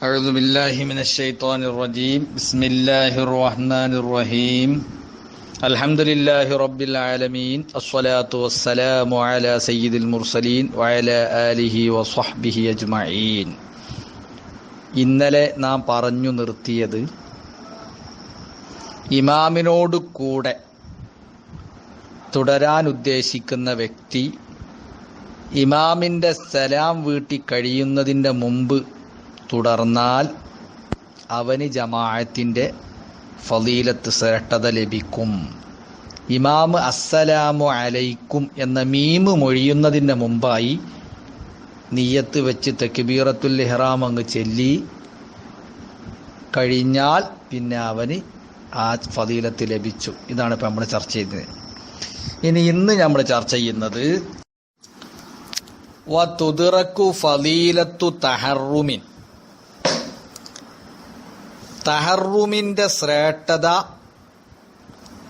أعوذ بالله من الشيطان الرجيم بسم الله الرحمن الرحيم الحمد لله رب العالمين الصلاة والسلام على سيد المرسلين وعلى آله وصحبه أجمعين ഇന്നലെ നാം പറഞ്ഞു നിർത്തിയത് ഇമാമിനോട് കൂടെ തുടരാൻ ഉദ്ദേശിക്കുന്ന വ്യക്തി ഇമാമിൻ്റെ സലാം വീട്ടി കഴിയുന്നതിൻ്റെ മുമ്പ് തുടർന്നാൽ അവന് ജമാഅത്തിന്റെ ഫലീലത്ത് ശ്രേഷ്ഠത ലഭിക്കും. ഇമാമ് അസ്സലാമു അലൈക്കും എന്ന മീമ് മൊഴിയുന്നതിന് മുമ്പായി നീയത്ത് വെച്ച് തെക്കുബീറത്തുൽ ഇഹ്റാം അങ്ങ് ചെല്ലി. കഴിഞ്ഞാൽ പിന്നെ അവന് ആ ഫതീലത്ത് ലഭിച്ചു. ഇതാണ് ഇപ്പം നമ്മൾ ചർച്ച ചെയ്തത്. ഇനി ഇന്ന് നമ്മൾ ചർച്ച ചെയ്യുന്നത് വതുദിറക്കു ഫലീലത്തു തഹറുമിൻ. തഹറുമിന്റെ ശ്രേഷ്ഠത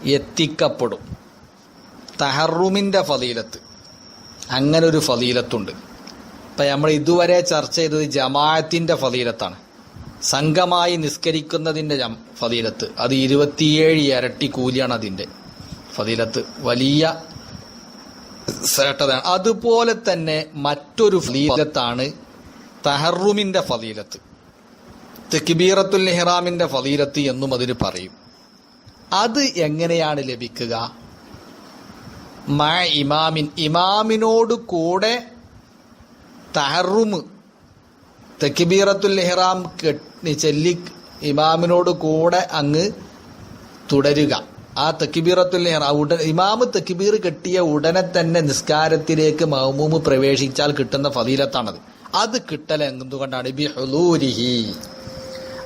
എത്തിക്കപ്പെടും. തഹറുമിന്റെ ഫലീലത്ത്. അങ്ങനെ ഒരു ഫലീലത്തുണ്ട്. ഇപ്പം നമ്മൾ ഇതുവരെ ചർച്ച ചെയ്തത് ജമാഅത്തിന്റെ ഫലീലത്താണ്. സംഘമായി നിസ്കരിക്കുന്നതിന്റെ ഫലീലത്ത്. അത് ഇരുപത്തിയേഴ് ഇരട്ടി കൂലിയാണ് അതിന്റെ ഫലീലത്ത്. വലിയ ശ്രേഷ്ഠതയാണ്. അതുപോലെ തന്നെ മറ്റൊരു ഫലീലത്താണ് തഹറുമിന്റെ ഫലീലത്ത്. തെക്കിബീറത്തുൽ ഇഹ്റാമിന്റെ ഫലീലത്ത് എന്നും അതിന് പറയും. അത് എങ്ങനെയാണ് ലഭിക്കുക? മ ഇമാമിൻ ഇമാമിനോട് കൂടെ തഹറുമ് തെക്കിബീറത്തുൽ ഇഹ്റാം കെട്ടി ചെല്ലി ഇമാമിനോട് കൂടെ അങ്ങ് തുടരുക. ആ തെക്കിബീറത്തുൽ ഇഹ്റാം ഉടൻ ഇമാമ് തെക്കിബീർ കെട്ടിയ ഉടനെ തന്നെ നിസ്കാരത്തിലേക്ക് മഹമൂമ് പ്രവേശിച്ചാൽ കിട്ടുന്ന ഫലീലത്താണത് അത് കിട്ടൽ എന്തുകൊണ്ടാണ്? ബി ഹുലൂരിഹി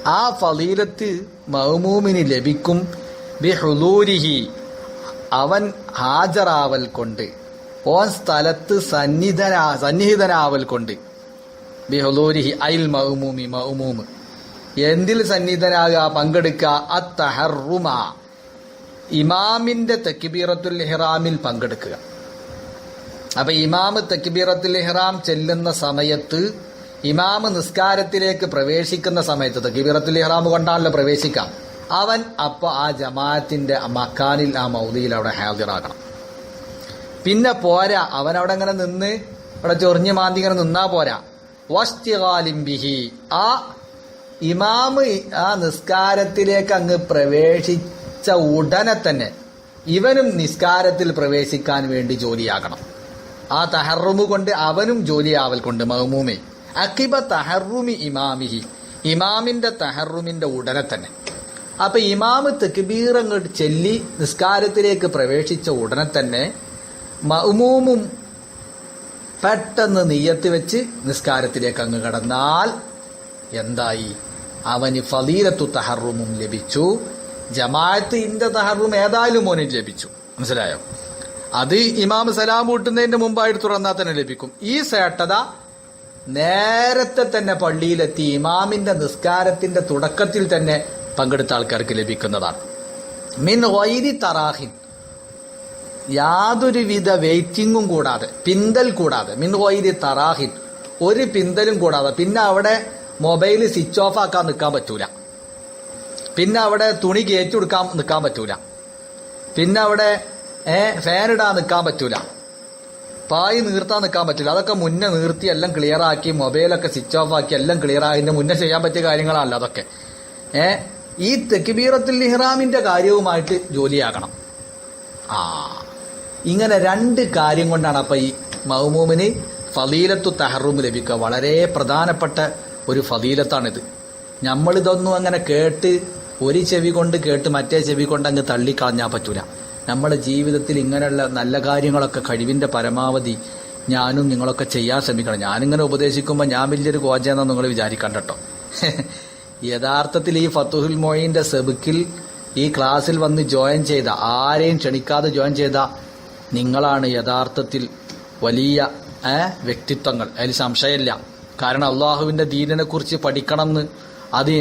ആ ഫലീലത്ത് മൗമൂമിന് ലഭിക്കും. ബിഹുലൂരിഹി. അവൻ ഹാജറാവൽ കൊണ്ട്. ഓൻ സ്ഥലത്ത് സന്നിധനാ സന്നിഹിതനാവൽ കൊണ്ട്. ബിഹുലൂരിഹി അയിൽ ഐൽ മഹ്മൂമി മഹ്മൂമ് എന്തിൽ സന്നിധനാകുക പങ്കെടുക്കുക? അത്തഹറുമ. ഇമാമിന്റെ തെക്കിബീറത്തുൽ ഇഹ്റാമിൽ പങ്കെടുക്കുക. അപ്പൊ ഇമാമ് തെക്കിബീറത്തുൽ ഇഹ്റാം ചെല്ലുന്ന സമയത്ത് ഇമാമ് നിസ്കാരത്തിലേക്ക് പ്രവേശിക്കുന്ന സമയത്ത് തെക്കിബീറത്തുൽ ഇഹ്റാം കൊണ്ടാണല്ലോ പ്രവേശിക്കാം. അവൻ അപ്പൊ ആ ജമാഅത്തിന്റെ മക്കാനിൽ ആ മൗദിയിൽ അവിടെ ഹാജരാകണം. പിന്നെ പോരാ. അവൻ അവിടെ ഇങ്ങനെ നിന്ന്? അവിടെ ചൊറിഞ്ഞ് മാന്തി ഇങ്ങനെ നിന്നാ പോരാ. വസ്തികാലിംബിഹി ആ ഇമാമ് ആ നിസ്കാരത്തിലേക്ക് അങ്ങ് പ്രവേശിച്ച ഉടനെ തന്നെ ഇവനും നിസ്കാരത്തിൽ പ്രവേശിക്കാൻ വേണ്ടി ജോലിയാകണം. ആ തഹറുമു കൊണ്ട് അവനും ജോലിയാവൽ കൊണ്ട് മഹമൂമെ അക്കിബ തഹറുമി ഇമാമിഹി. ഇമാമിന്റെ തഹറുമിന്റെ ഉടനെ തന്നെ. അപ്പൊ ഇമാമ് തെക്കുബീർ അങ്ങോട്ട് ചെല്ലി നിസ്കാരത്തിലേക്ക് പ്രവേശിച്ച ഉടനെ തന്നെ മഹ്മൂമും പെട്ടെന്ന് നെയ്യത്ത് വെച്ച് നിസ്കാരത്തിലേക്ക് അങ്ങ് കടന്നാൽ എന്തായി? അവന് ഫലീലത്തു തഹറുമും ലഭിച്ചു. ജമാഅത്ത് ഇന്റെ തഹറും ഏതായാലും മോനെ ലഭിച്ചു മനസ്സിലായോ? അത് ഇമാം സലാം കൂട്ടുന്നതിന്റെ മുമ്പായിട്ട് തുറന്നാൽ തന്നെ ലഭിക്കും. ഈ സേട്ടത നേരത്തെ തന്നെ പള്ളിയിലെത്തി ഇമാമിന്റെ നിസ്കാരത്തിന്റെ തുടക്കത്തിൽ തന്നെ പങ്കെടുത്ത ആൾക്കാർക്ക് ലഭിക്കുന്നതാണ്. മിൻ വൈരി തറാഹിൻ. യാതൊരുവിധ വെയിറ്റിങ്ങും കൂടാതെ പിന്തൽ കൂടാതെ മിൻ വൈരി തറാഹിൻ. ഒരു പിന്തലും കൂടാതെ പിന്നെ അവിടെ മൊബൈൽ സ്വിച്ച് ഓഫ് ആക്കാൻ നിൽക്കാൻ പറ്റൂല. പിന്നെ അവിടെ തുണി കയറ്റി കൊടുക്കാൻ നിൽക്കാൻ പറ്റൂല. പിന്നെ അവിടെ ഫാൻ ഇടാൻ നിൽക്കാൻ പറ്റൂല. പായി നീർത്താൻ നിൽക്കാൻ പറ്റില്ല. അതൊക്കെ മുന്നേ നീർത്തി എല്ലാം ക്ലിയർ ആക്കി മൊബൈലൊക്കെ സ്വിച്ച് ഓഫ് ആക്കി എല്ലാം ക്ലിയർ ആക്കി മുന്നേ ചെയ്യാൻ പറ്റിയ കാര്യങ്ങളല്ല അതൊക്കെ. ഏ? ഈ തെക്കിബീറത്തുൽ ഇഹ്റാമിന്റെ കാര്യവുമായിട്ട് ജോലിയാക്കണം ആ. ഇങ്ങനെ രണ്ട് കാര്യം കൊണ്ടാണ് അപ്പൊ ഈ മഹ്മൂമിന് ഫലീലത്തു തഹറും ലഭിക്കുക. വളരെ പ്രധാനപ്പെട്ട ഒരു ഫലീലത്താണിത്. നമ്മളിതൊന്നും അങ്ങനെ കേട്ട് ഒരു ചെവി കൊണ്ട് കേട്ട് മറ്റേ ചെവി കൊണ്ട് അങ്ങ് തള്ളിക്കളഞ്ഞാൽ പറ്റൂല. നമ്മുടെ ജീവിതത്തിൽ ഇങ്ങനെയുള്ള നല്ല കാര്യങ്ങളൊക്കെ കഴിവിന്റെ പരമാവധി ഞാനും നിങ്ങളൊക്കെ ചെയ്യാൻ ശ്രമിക്കണം. ഞാനിങ്ങനെ ഉപദേശിക്കുമ്പോൾ ഞാൻ വലിയൊരു കോച്ചയെന്നാണ് നിങ്ങൾ വിചാരിക്കണ്ട കേട്ടോ. യഥാർത്ഥത്തിൽ ഈ ഫത്തുഹുൽ മോയിന്റെ സെബുക്കിൽ ഈ ക്ലാസ്സിൽ വന്ന് ജോയിൻ ചെയ്ത ആരെയും ക്ഷണിക്കാതെ ജോയിൻ ചെയ്ത നിങ്ങളാണ് യഥാർത്ഥത്തിൽ വലിയ വ്യക്തിത്വങ്ങൾ. അതിൽ സംശയമില്ല. കാരണം അള്ളാഹുവിന്റെ ദീനിനെ കുറിച്ച് പഠിക്കണമെന്ന് അത്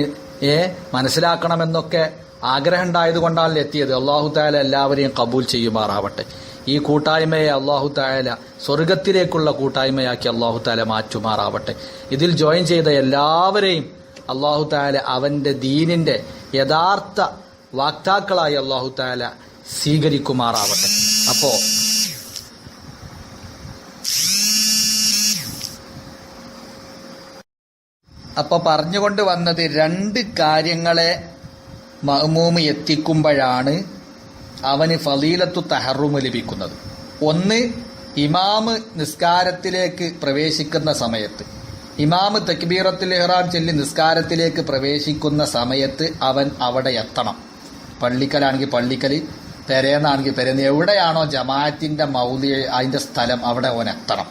ഏ മനസ്സിലാക്കണമെന്നൊക്കെ ആഗ്രഹം ഉണ്ടായത് കൊണ്ടാണ് എത്തിയത്. അള്ളാഹു താല എല്ലാവരെയും കബൂൽ ചെയ്യുമാറാവട്ടെ. ഈ കൂട്ടായ്മയെ അള്ളാഹു താല സ്വർഗത്തിലേക്കുള്ള കൂട്ടായ്മയാക്കി അള്ളാഹു താല മാറ്റുമാറാവട്ടെ. ഇതിൽ ജോയിൻ ചെയ്ത എല്ലാവരെയും അള്ളാഹു താല അവന്റെ ദീനിന്റെ യഥാർത്ഥ വാക്താക്കളായി അള്ളാഹു താല സ്വീകരിക്കുമാറാവട്ടെ. അപ്പോ അപ്പൊ പറഞ്ഞുകൊണ്ട് വന്നത് രണ്ട് കാര്യങ്ങളെ മഹ്മൂമ് എത്തിക്കുമ്പോഴാണ് അവന് ഫലീലത്തു തഹറുമ് ലഭിക്കുന്നത്. ഒന്ന് ഇമാമ് നിസ്കാരത്തിലേക്ക് പ്രവേശിക്കുന്ന സമയത്ത്. ഇമാമ് തക്ബീറത്തിൽ ഇഹ്റാം ചൊല്ലി നിസ്കാരത്തിലേക്ക് പ്രവേശിക്കുന്ന സമയത്ത് അവൻ അവിടെ എത്തണം. പള്ളിക്കലാണെങ്കിൽ പള്ളിക്കൽ പെരേന്നാണെങ്കിൽ പെരേന്ന്. എവിടെയാണോ ജമാഅത്തിന്റെ മൗലി അതിന്റെ സ്ഥലം അവിടെ അവൻ എത്തണം.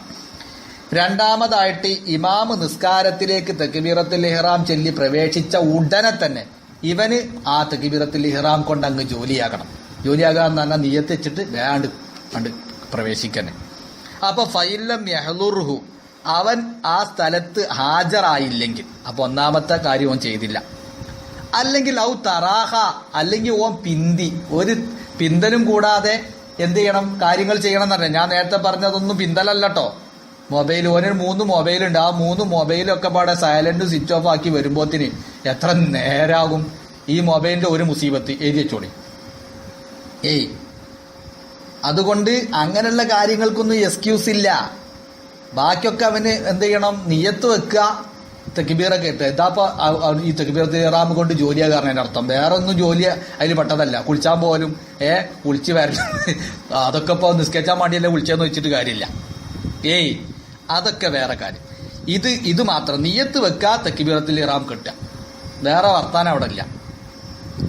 രണ്ടാമതായിട്ട് ഇമാമ് നിസ്കാരത്തിലേക്ക് തെക്കുബീറത്തിൽ ഇഹ്റാം ചൊല്ലി പ്രവേശിച്ച ഉടനെ തന്നെ ഇവന് ആ തെക്കുബീറത്തിൽ ഇഹ്റാം കൊണ്ട് അങ്ങ് ജോലിയാകണം. ജോലിയാകാന്ന് പറഞ്ഞാൽ നിയത്തിച്ചിട്ട് വേണ്ട കണ്ട് പ്രവേശിക്കണേ അപ്പൊ ഫൈലം യഹ്ലുർഹു. അവൻ ആ സ്ഥലത്ത് ഹാജരായില്ലെങ്കിൽ അപ്പൊ ഒന്നാമത്തെ കാര്യം ഓൻ ചെയ്തില്ല. അല്ലെങ്കിൽ ഔ തറാഹ അല്ലെങ്കിൽ ഓൻ പിന്തി. ഒരു പിന്തലും കൂടാതെ എന്ത് ചെയ്യണം? കാര്യങ്ങൾ ചെയ്യണം എന്നറിയാം ഞാൻ നേരത്തെ പറഞ്ഞതൊന്നും പിന്തലല്ലോ മൊബൈൽ ഓന് മൂന്ന് മൊബൈലുണ്ട് ആ മൂന്ന് മൊബൈലൊക്കെ പാടെ സൈലന്റ് സ്വിച്ച് ഓഫ് ആക്കി വരുമ്പോത്തിന് എത്ര നേരാകും? ഈ മൊബൈലിന്റെ ഒരു മുസീബത്ത്. എഴുതി വെച്ചോളി ഏയ്. അതുകൊണ്ട് അങ്ങനെയുള്ള കാര്യങ്ങൾക്കൊന്നും എക്സ്ക്യൂസ് ഇല്ല. ബാക്കിയൊക്കെ അവന് എന്ത് ചെയ്യണം? നിയത്ത് വെക്കുക. തെക്കിബീറൊക്കെ ഇട്ട് ഇതാപ്പോ ഈ തെക്കിബീർ തീറാമ് കൊണ്ട് എന്റെ അർത്ഥം. വേറെ ഒന്നും ജോലി അതിൽ പെട്ടതല്ല. കുളിച്ചാൻ പോലും ഏ കുളിച്ച് വരണം അതൊക്കെ ഇപ്പൊ നിസ്കരിച്ചാൻ വേണ്ടിയല്ലേ കുളിച്ചതെന്ന് വെച്ചിട്ട് കാര്യമില്ല. ഏയ്. അതൊക്കെ വേറെ കാര്യം. ഇത് ഇത് മാത്രം. നിയത്ത് വെക്കാത്ത തെക്കിബീറത്തിൽ ഇറാം കിട്ടുക. വേറെ വർത്താനം അവിടെ ഇല്ല.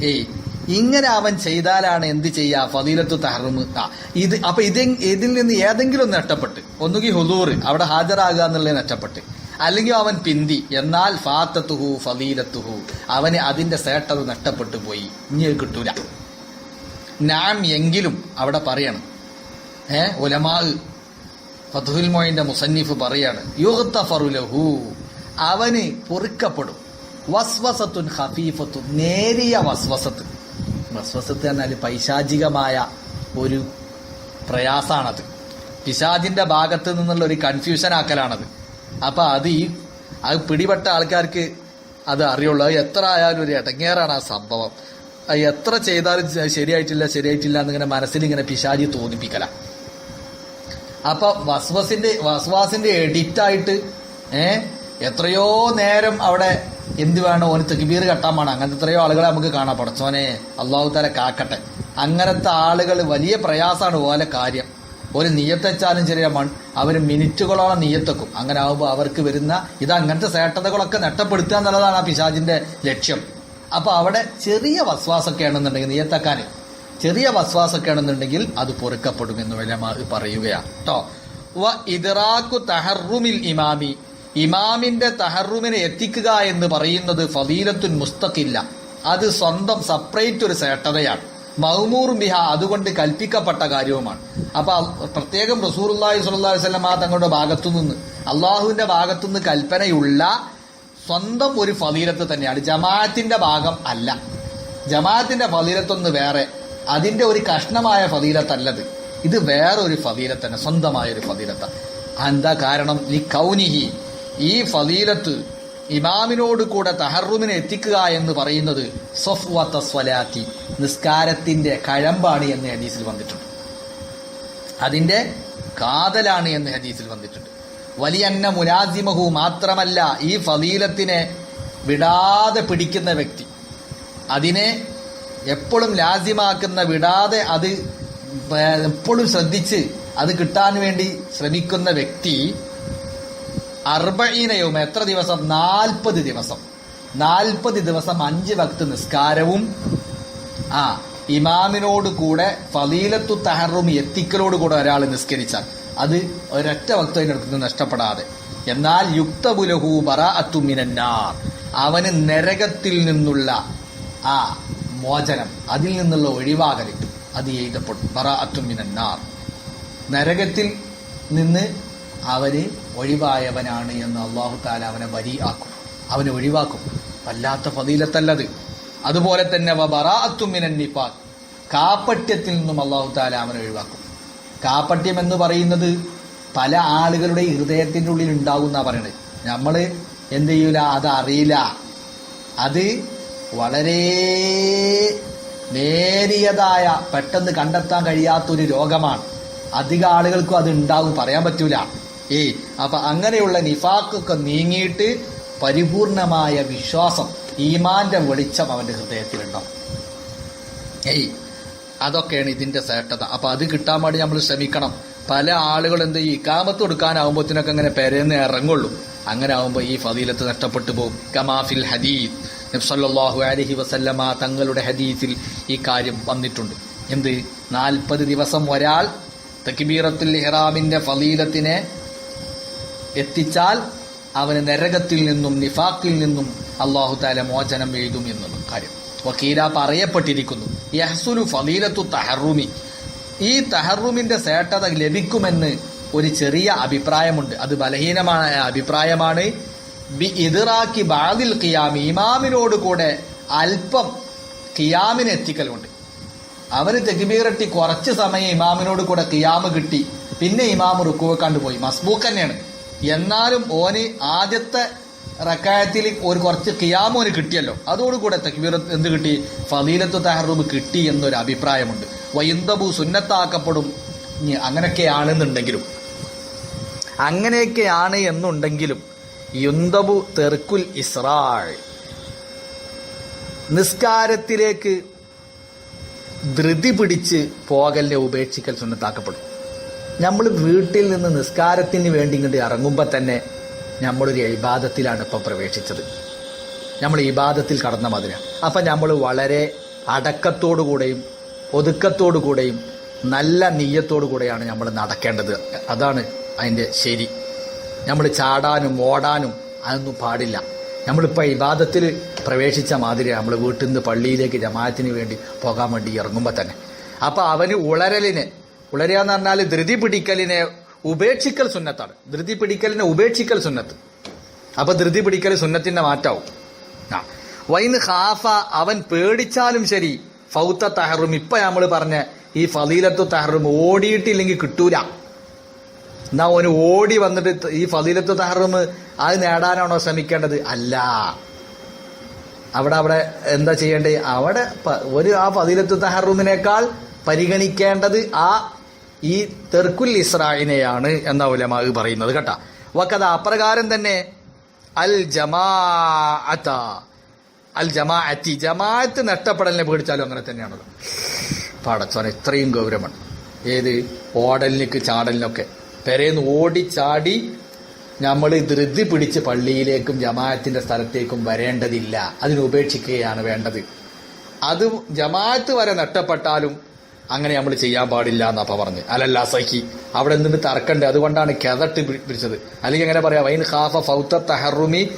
ഏയ് ഇങ്ങനെ അവൻ ചെയ്താലാണ് എന്ത് ചെയ്യുക ഫതീലത്തു തഹറുമ് ഇത് അപ്പൊ ഇത് ഇതിൽ നിന്ന് ഏതെങ്കിലും ഒന്ന് നഷ്ടപ്പെട്ട് ഒന്നുകിൽ ഹുദൂർ അവിടെ ഹാജരാകുക എന്നുള്ളത് നഷ്ടപ്പെട്ട് അല്ലെങ്കിൽ അവൻ പിന്തി എന്നാൽ ഫാത്തത്തുഹു ഫതീലത്തുഹു അവന് അതിന്റെ സേട്ടത് നഷ്ടപ്പെട്ടു പോയി. ഇനി കിട്ടൂല. നാം എങ്കിലും അവിടെ പറയണം. ഏ ഉലമാ ഫതുൽ മോയിന്റെ മുസന്നിഫ് പറയാണ് യുഹത്തഫറുലഹു അവന് പൊറുക്കപ്പെടും. വസ്വസത്തുൻ ഹഫീഫത്തുൻ നേരിയ വസ്വസത്ത്. വസ്വസത്ത് എന്നാൽ പൈശാചികമായ ഒരു പ്രയാസാണത്. പിശാജിന്റെ ഭാഗത്ത് നിന്നുള്ള ഒരു കൺഫ്യൂഷൻ ആക്കലാണത് അപ്പൊ അത് ഈ അത് പിടിപെട്ട ആൾക്കാർക്ക് അത് അറിയുള്ളൂ. അത് എത്ര ആയാലും ഒരു ഇടങ്ങേറാണ് ആ സംഭവം. എത്ര ചെയ്താലും ശരിയായിട്ടില്ല ശരിയായിട്ടില്ല എന്നിങ്ങനെ മനസ്സിൽ ഇങ്ങനെ പിശാജി തോന്നിപ്പിക്കല. അപ്പൊ വസ്വസിന്റെ വസ്വാസിന്റെ എഡിറ്റ് ആയിട്ട് ഏ എത്രയോ നേരം അവിടെ എന്ത് വേണം ഓന് തെക്കുബീർ കെട്ടാൻ വേണം അങ്ങനത്തെ എത്രയോ ആളുകളെ നമുക്ക് കാണാം. പടച്ചോനെ അള്ളാഹു തല കാക്കട്ടെ. അങ്ങനത്തെ ആളുകൾ വലിയ പ്രയാസമാണ് ഓലെ കാര്യം. ഒരു നിയത്തെച്ചാലും ചെറിയ മൺ അവർ മിനിറ്റുകളോളം നീയത്തെക്കും. അങ്ങനെ ആവുമ്പോൾ അവർക്ക് വരുന്ന ഇത് അങ്ങനത്തെ സേട്ടതകളൊക്കെ നഷ്ടപ്പെടുത്തുക എന്നുള്ളതാണ് ആ പിശാജിന്റെ ലക്ഷ്യം. അപ്പൊ അവിടെ ചെറിയ വസ്വാസൊക്കെ ആണെന്നുണ്ടെങ്കിൽ നിയത്തക്കാൻ ചെറിയ വസ്വാസൊക്കെ ആണെന്നുണ്ടെങ്കിൽ അത് പൊറുക്കപ്പെടും എന്ന് വലമ പറയുകയാണ് വ ഇതറാക്കു തഹറുമിൽ ഇമാമി. ഇമാമിന്റെ തഹറുമിനെ എത്തിക്കുക എന്ന് പറയുന്നത് ഫലീലത്തുൻ മുസ്തഖില്ല. അത് സ്വന്തം സെപ്പറേറ്റ് ഒരു സേട്ടതയാണ്. മഹ്മൂർ ബിഹ അതുകൊണ്ട് കൽപ്പിക്കപ്പെട്ട കാര്യവുമാണ്. അപ്പൊ പ്രത്യേകം റസൂർല്ലാഹി സ്വല്ലാ വസല്ലം ആ തങ്ങളുടെ ഭാഗത്തു നിന്ന് അള്ളാഹുവിന്റെ ഭാഗത്തു നിന്ന് കൽപ്പനയുള്ള സ്വന്തം ഒരു ഫലീലത്ത് തന്നെയാണ്. ജമാഅത്തിന്റെ ഭാഗം അല്ല. ജമാഅത്തിന്റെ ഫലീലത്തൊന്ന് വേറെ. അതിന്റെ ഒരു കഷ്ണമായ ഫതീലത്തല്ലത്. ഇത് വേറൊരു ഫതീലത്തന്നെ ഫലീലത്ത് തന്നെ സ്വന്തമായ ഒരു ഫതീലത്ത. എന്താ കാരണം? ലി കൗനിഹി. ഈ ഫതീലത്ത് ഇമാമിനോട് കൂടെ തഹറുമിനെ എത്തിക്കുക എന്ന് പറയുന്നത് സൊഫ്വത്ത സ്വലാത്തി നിസ്കാരത്തിന്റെ കഴമ്പാണ് എന്ന് ഹദീസിൽ വന്നിട്ടുണ്ട്. അതിന്റെ കാതലാണ് എന്ന് ഹദീസിൽ വന്നിട്ടുണ്ട്. വലിയന്ന മുലാസിമഹു മാത്രമല്ല ഈ ഫലീലത്തിനെ വിടാതെ പിടിക്കുന്ന വ്യക്തി. അതിനെ എപ്പോഴും ലാസിമാക്കുന്ന വിടാതെ അത് എപ്പോഴും ശ്രദ്ധിച്ച് അത് കിട്ടാൻ വേണ്ടി ശ്രമിക്കുന്ന വ്യക്തി അർബീനയും എത്ര ദിവസം? നാൽപ്പത് ദിവസം. നാൽപ്പത് ദിവസം അഞ്ച് വക്ത് നിസ്കാരവും ആ ഇമാമിനോട് കൂടെ ഫലീലത്തു തഹറും എത്തിക്കലോട് കൂടെ ഒരാൾ നിസ്കരിച്ചാൽ അത് ഒരൊറ്റ വക്ത് നഷ്ടപ്പെടാതെ. എന്നാൽ യുക്തബുലഹു ബറ അത്തുമിനാർ അവന് നരകത്തിൽ നിന്നുള്ള ആ മോചനം. അതിൽ നിന്നുള്ള ഒഴിവാകൽ അത് എഴുതപ്പെടും. ബറ അത്തുമിനാർ നരകത്തിൽ നിന്ന് അവന് ഒഴിവായവനാണ് എന്ന് അള്ളാഹു താല അവനെ വരി ആക്കും അവനെ ഒഴിവാക്കും. വല്ലാത്ത ഫതീലത്തല്ലത് അതുപോലെ തന്നെ ബറാഅത്തുമിനൻ നിഫാഖ്. കാപ്പട്യത്തിൽ നിന്നും അള്ളാഹു താല അവനെ ഒഴിവാക്കും. കാപ്പട്യം എന്ന് പറയുന്നത് പല ആളുകളുടെ ഹൃദയത്തിന്റെ ഉള്ളിൽ ഉണ്ടാകുന്ന പറയണത്. നമ്മൾ എന്ത് ചെയ്യൂല? അത് അറിയില്ല. അത് വളരെ നേരിയതായ പെട്ടെന്ന് കണ്ടെത്താൻ കഴിയാത്തൊരു രോഗമാണ്. അധിക ആളുകൾക്കും അത് ഉണ്ടാവും പറയാൻ പറ്റൂല. ഏയ് അപ്പൊ അങ്ങനെയുള്ള നിഫാക്കൊക്കെ നീങ്ങിയിട്ട് പരിപൂർണമായ വിശ്വാസം ഈമാന്റെ വെളിച്ചം അവന്റെ ഹൃദയത്തിലുണ്ടാവും. ഏയ് അതൊക്കെയാണ് ഇതിന്റെ ശ്രേഷ്ഠത. അപ്പൊ അത് കിട്ടാൻ വേണ്ടി നമ്മൾ ശ്രമിക്കണം. പല ആളുകൾ എന്ത് ഈ കാമത്ത് കൊടുക്കാനാവുമ്പോഴത്തേനൊക്കെ അങ്ങനെ പെരേന്ന് ഇറങ്ങുള്ളൂ. അങ്ങനെ ആവുമ്പോൾ ഈ ഫതീലത്ത് നഷ്ടപ്പെട്ടു പോകും. കമാഫിൽ ഹദീദ്. നബ്സല്ലാഹു അലഹി വസല്ലമ തങ്ങളുടെ ഹദീസിൽ ഈ കാര്യം വന്നിട്ടുണ്ട്. എന്ത്? നാൽപ്പത് ദിവസം ഒരാൾ തക്ബീറത്തുൽ ഇഹ്റാമിന്റെ ഫലീലത്തിനെ എത്തിച്ചാൽ അവന് നരകത്തിൽ നിന്നും നിഫാക്കിൽ നിന്നും അള്ളാഹു താല മോചനം എഴുതും എന്നുള്ള കാര്യം. വക്കീല പറയപ്പെട്ടിരിക്കുന്നു. യഹ്സുലു ഫലീലത്തു തഹറുമി. ഈ തഹറുമിന്റെ സേട്ടത ലഭിക്കുമെന്ന് ഒരു ചെറിയ അഭിപ്രായമുണ്ട്. അത് ബലഹീനമായ അഭിപ്രായമാണ്. ബി ബാദിൽ ഖിയാമി ഇമാമിനോട് കൂടെ അല്പം ഖിയാമിന് എത്തിക്കലുണ്ട്. അവന് തെക്കിബീറട്ടി കുറച്ച് സമയം ഇമാമിനോട് കൂടെ ഖിയാമ് കിട്ടി. പിന്നെ ഇമാം റുക്കുവെ പോയി. മസ്ബൂക്ക് തന്നെയാണ്. എന്നാലും ഓന് ആദ്യത്തെ റക്കായത്തിൽ ഒരു കുറച്ച് ഖിയാമ് ഓന് കിട്ടിയല്ലോ. അതോടുകൂടെ തക്ബീർ എന്ത് കിട്ടി? ഫലീലത്തു തഹറൂബ് കിട്ടി എന്നൊരു അഭിപ്രായമുണ്ട്. വൈന്ദബു സുന്നത്താക്കപ്പെടും. അങ്ങനെയൊക്കെയാണെന്നുണ്ടെങ്കിലും അങ്ങനെയൊക്കെയാണ് എന്നുണ്ടെങ്കിലും യുന്തബു തെർക്കുൽ ഇസ്രാൾ. നിസ്കാരത്തിലേക്ക് ധൃതി പിടിച്ച് പോകലിനെ ഉപേക്ഷിക്കൽ സുന്നത്താക്കപ്പെടും. നമ്മൾ വീട്ടിൽ നിന്ന് നിസ്കാരത്തിന് വേണ്ടി ഇങ്ങോട്ട് ഇറങ്ങുമ്പോൾ തന്നെ നമ്മളൊരു ഇബാദത്തിലാണ് ഇപ്പം പ്രവേശിച്ചത്. നമ്മൾ ഇബാദത്തിൽ കടന്ന മതിര അപ്പം നമ്മൾ വളരെ അടക്കത്തോടു കൂടെയും ഒതുക്കത്തോടു കൂടെയും നല്ല നീയത്തോടു കൂടെയാണ് നമ്മൾ നടക്കേണ്ടത്. അതാണ് അതിന്റെ ശരി നമ്മൾ ചാടാനും ഓടാനും അതൊന്നും പാടില്ല. നമ്മളിപ്പോൾ ഇബാദത്തിൽ പ്രവേശിച്ച മാതിരി നമ്മൾ വീട്ടിൽ നിന്ന് പള്ളിയിലേക്ക് ജമാഅത്തിന് വേണ്ടി പോകാൻ വേണ്ടി ഇറങ്ങുമ്പോൾ തന്നെ. അപ്പോൾ അവന് ഉളരലിനെ ഉളരുക എന്ന് പറഞ്ഞാൽ ധൃതി പിടിക്കലിനെ ഉപേക്ഷിക്കൽ സുന്നത്താണ്. ധൃതി പിടിക്കലിനെ ഉപേക്ഷിക്കൽ സുന്നത്ത്. അപ്പോൾ ധൃതി പിടിക്കൽ സുന്നത്തിന്റെ മാറ്റാവും. ആ. വൈൻ ഹാഫ അവൻ പേടിച്ചാലും ശരി ഫൗത്ത തഹറും. ഇപ്പം നമ്മൾ പറഞ്ഞ ഈ ഫലീലത്തു തഹറും ഓടിയിട്ടില്ലെങ്കിൽ കിട്ടൂല. എന്നാ ഓന് ഓടി വന്നിട്ട് ഈ ഫതിലത്ത് തഹറും അത് നേടാനാണോ ശ്രമിക്കേണ്ടത്? അല്ല. അവിടെ അവിടെ എന്താ ചെയ്യേണ്ടത്? അവിടെ ഒരു ആ ഫതിലത്ത് തഹറുമിനേക്കാൾ പരിഗണിക്കേണ്ടത് ആ ഈ തെർക്കുൽ ഇസ്രായിനെയാണ് എന്ന ഉലമാ പറയുന്നത് കേട്ടാ. വക്കത അപ്രകാരം തന്നെ അൽ ജമാഅത്ത അൽ ജമാഅത്തി ജമാഅത്ത് നഷ്ടപ്പെടലിനെ പേടിച്ചാലും അങ്ങനെ തന്നെയാണല്ലോ. പടച്ചോൻ ഇത്രയും ഗൗരവമാണ്. ഏത് ഓടലിനൊക്കെ ചാടലിനൊക്കെ. പെരേന്ന് ഓടിച്ചാടി നമ്മൾ ധൃതി പിടിച്ച് പള്ളിയിലേക്കും ജമാഅത്തിന്റെ സ്ഥലത്തേക്കും വരേണ്ടതില്ല. അതിന് ഉപേക്ഷിക്കുകയാണ് വേണ്ടത്. അത് ജമാഅത്ത് വരെ നഷ്ടപ്പെട്ടാലും അങ്ങനെ നമ്മൾ ചെയ്യാൻ പാടില്ല എന്നപ്പ പറഞ്ഞ്. അലല്ല സഹി. അവിടെ എന്തിന് തർക്കണ്ട്. അതുകൊണ്ടാണ് കെതട്ട് പിടിച്ചത്. അല്ലെങ്കിൽ എങ്ങനെ പറയാം വൈൻ ഖാഫ ഫൗത്ത തഹറുമി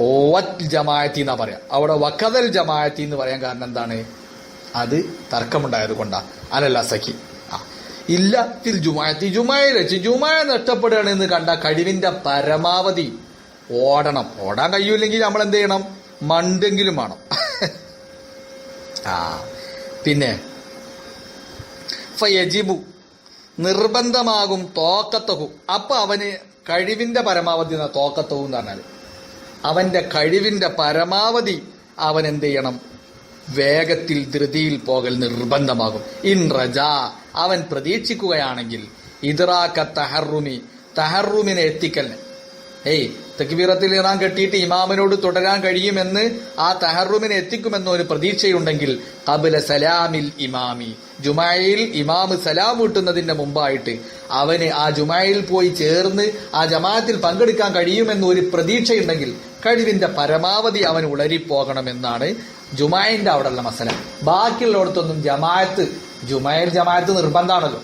ഓവത് ജമാഅത്തി എന്നാ പറയാം. അവിടെ വക്കതൽ ജമാഅത്തി എന്ന് പറയാൻ കാരണം എന്താണ്? അത് തർക്കമുണ്ടായത് കൊണ്ടാ. അലല്ല സഖി ആ ഇല്ല തിൽ ജുമായത്തി ജുമായിൽ വെച്ച് ജുമായ നഷ്ടപ്പെടുകയാണെന്ന് കണ്ട കഴിവിന്റെ പരമാവധി ഓടണം. ഓടാൻ കഴിയൂല്ലെങ്കിൽ നമ്മൾ എന്ത് ചെയ്യണം? മണ്ടെങ്കിലും വേണം. ആ പിന്നെ ഫയജിബു നിർബന്ധമാകും തോക്കത്തഹു. അപ്പൊ അവന് കഴിവിന്റെ പരമാവധി എന്ന തോക്കത്തഹു എന്ന് പറഞ്ഞാൽ അവന്റെ കഴിവിന്റെ പരമാവധി അവൻ എന്ത് ചെയ്യണം? വേഗത്തിൽ ധൃതിയിൽ പോകൽ നിർബന്ധമാകും. ഇൻ റജ അവൻ പ്രതീക്ഷിക്കുകയാണെങ്കിൽ ഇതറാക്ക തഹറുമി തഹറുമിനെ എത്തിക്കലിന് ഏയ് തക്ബീറത്തിൽ ഇറാൻ കെട്ടിയിട്ട് ഇമാമിനോട് തുടരാൻ കഴിയുമെന്ന് ആ തഹറുമിനെ എത്തിക്കുമെന്ന ഒരു പ്രതീക്ഷയുണ്ടെങ്കിൽ കബുല സലാമിൽ ഇമാമി. ജുമായിൽ ഇമാമ് സലാം കിട്ടുന്നതിന്റെ മുമ്പായിട്ട് അവന് ആ ജുമായിൽ പോയി ചേർന്ന് ആ ജമാഅത്തിൽ പങ്കെടുക്കാൻ കഴിയുമെന്ന് ഒരു പ്രതീക്ഷയുണ്ടെങ്കിൽ കഴിവിന്റെ പരമാവധി അവൻ ഉളരിപ്പോകണമെന്നാണ് ജുമായിന്റെ അവിടെയുള്ള മസല. ബാക്കിയുള്ളിടത്തൊന്നും ജമാഅത്ത് ജുമായിൽ ജമാഅത്ത് നിർബന്ധമാണല്ലോ